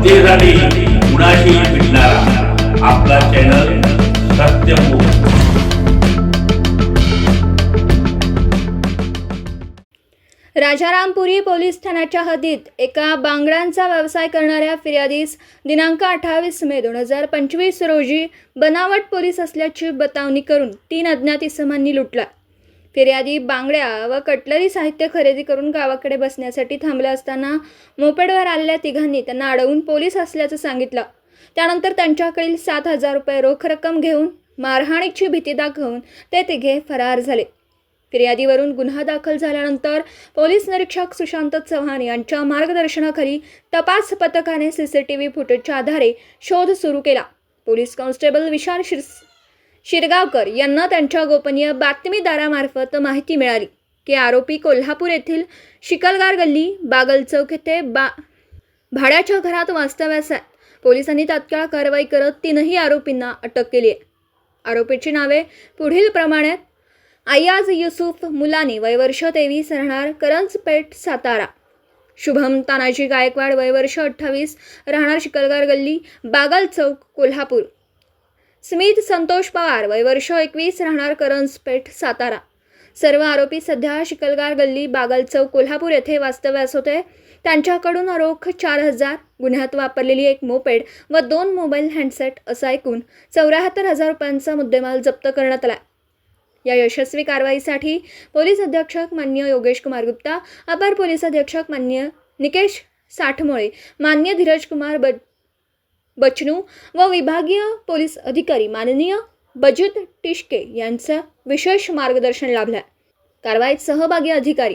जनतेसाठी कुणाशी भेटणारा आपला चॅनल सत्यमुख राजारामपुरी पोलीस ठाण्याच्या हद्दीत एका बांगड्यांचा व्यवसाय करणाऱ्या फिर्यादीस दिनांक अठ्ठावीस मे दोन हजार पंचवीस रोजी बनावट पोलीस असल्याची बतावणी करून तीन अज्ञात इसमांनी लुटला. फिर्यादी बांगड्या व कटलरी साहित्य खरेदी करून गावाकडे बसण्यासाठी थांबले असताना मोपेडवर आलेल्या तिघांनी त्यांना अडवून पोलीस असल्याचं सांगितलं. त्यानंतर त्यांच्याकडील सात हजार रुपये रोख रक्कम घेऊन मारहाणीची भीती दाखवून ते तिघे फरार झाले. फिर्यादीवरून गुन्हा दाखल झाल्यानंतर पोलीस निरीक्षक सुशांत चव्हाण यांच्या मार्गदर्शनाखाली तपास पथकाने सीसीटीव्ही फुटेजच्या आधारे शोध सुरू केला. पोलीस कॉन्स्टेबल विशाल शिर शिरगावकर यांना त्यांच्या गोपनीय बातमीदारामार्फत माहिती मिळाली की आरोपी कोल्हापूर येथील शिकलगार गल्ली बागल चौक येथे बा भाड्याच्या घरात वास्तव्यास आहेत पोलिसांनी तात्काळ कारवाई करत तीनही आरोपींना अटक केली आहे. आरोपीची नावे पुढील प्रमाणे अय्याज युसुफ मुलानी वयवर्ष तेवीस राहणार करंजपेठ सातारा. शुभम तानाजी गायकवाड वयवर्ष अठ्ठावीस राहणार शिकलगार गल्ली बागल चौक कोल्हापूर. स्मित संतोष पवार वय वर्ष एकवीस राहणार करंजपेठ सातारा. सर्व आरोपी सध्या शिकलगार गल्ली बागल चौक कोल्हापूर येथे वास्तव्यास होते. त्यांच्याकडून रोख चार हजार गुन्ह्यात वापरलेली एक मोपेड व दोन मोबाईल हँडसेट असा एकूण चौऱ्याहत्तर हजार रुपयांचा मुद्देमाल जप्त करण्यात आला. या यशस्वी कारवाईसाठी पोलीस अधीक्षक मान्य योगेश कुमार गुप्ता अपर पोलीस अधीक्षक मान्य निकेश साठमोळे मान्य धीरज कुमार ब बचनू व विभागीय पोलीस अधिकारी माननीय बजित टिशके यांचं विशेष मार्गदर्शन लाभलं. कारवाईत सहभागी अधिकारी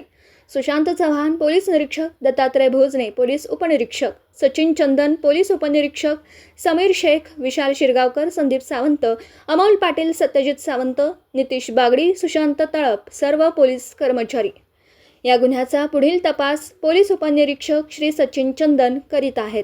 सुशांत चव्हाण पोलीस निरीक्षक दत्तात्रय भोजने पोलीस उपनिरीक्षक सचिन चंदन पोलीस उपनिरीक्षक समीर शेख विशाल शिरगावकर संदीप सावंत अमोल पाटील सत्यजित सावंत नितीश बागडी सुशांत तळप सर्व पोलीस कर्मचारी. या गुन्ह्याचा पुढील तपास पोलीस उपनिरीक्षक श्री सचिन चंदन करीत आहेत.